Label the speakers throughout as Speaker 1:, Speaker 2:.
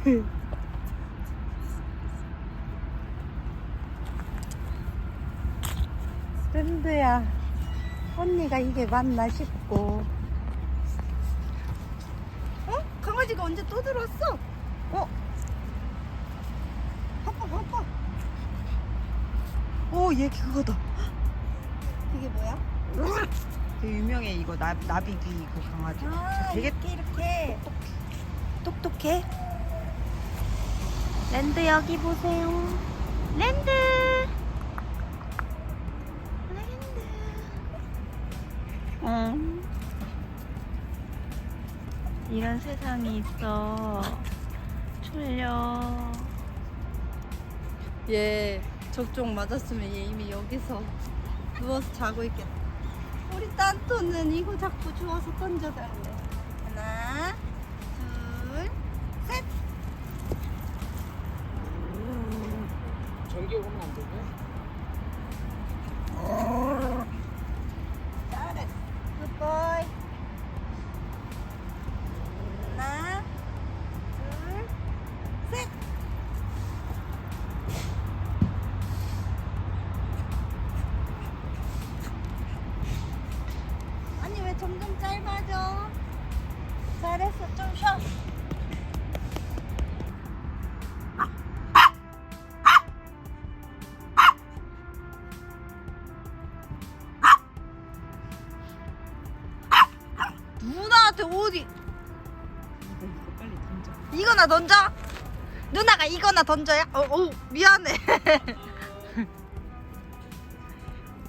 Speaker 1: 랜드야 언니가 이게 맞나 싶고 어? 강아지가 언제 또 들어왔어? 어? 봐봐 봐봐 오얘 그거다 이게 뭐야?
Speaker 2: 되게 유명해 이거 나, 나비기 그 강아지.
Speaker 1: 아
Speaker 2: 되게
Speaker 1: 이렇게 이렇게 똑똑해 랜드 여기 보세요. 랜드! 랜드. 어. 이런 세상이 있어. 졸려. 얘 적종 맞았으면 얘 이미 여기서 누워서 자고 있겠다. 우리 딴토는 이거 자꾸 주워서 던져달래. 하나, 점점 짧아져? 잘했어 좀 쉬어. 누나한테 어디? 이거나 던져? 누나가 이거나 던져야? 어, 어 미안해.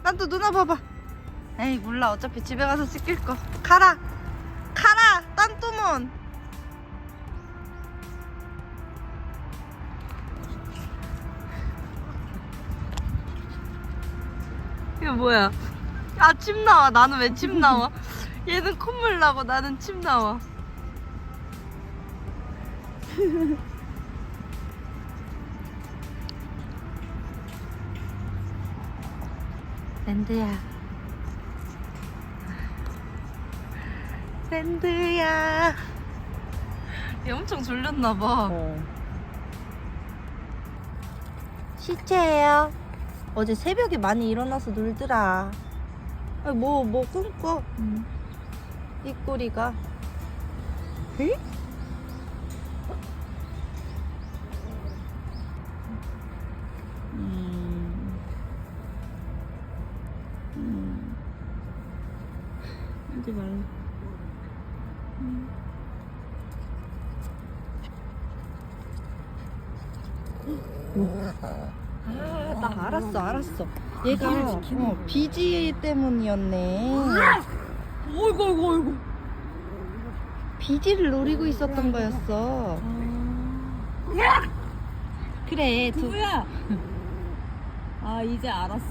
Speaker 1: 난 또 누나 봐봐. 에이 몰라 어차피 집에 가서 씻길 거. 가라, 가라, 딴뚜몬. 이거 뭐야? 아 침 나와. 나는 왜 침 나와? 얘는 콧물 나고 나는 침 나와. 랜드야. 랜드야. 얘 엄청 졸렸나봐.
Speaker 2: 어.
Speaker 1: 시체예요. 어제 새벽에 많이 일어나서 놀더라. 아, 뭐, 뭐 끊고. 이 꼬리가. 에?
Speaker 2: 음. 음. 하지 말라.
Speaker 1: 아, 나 알았어, 알았어. 얘가 어, 비지 때문이었네.
Speaker 2: 어이구 어이구 어이구.
Speaker 1: 비지를 노리고 있었던 거였어. 그래, 두,
Speaker 2: 누구야? 아 이제 알았어.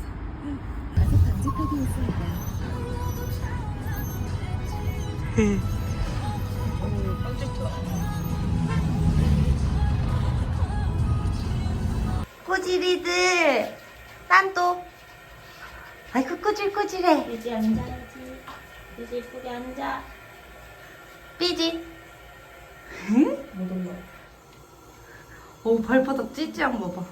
Speaker 1: 꼬지리들. 딴또. 아이고 꼬질꼬질해.
Speaker 3: 삐지 앉아야지. 삐지 예쁘게 앉아.
Speaker 1: 삐지.
Speaker 3: 못 올라.
Speaker 1: 오 발바닥 찌찌한 거봐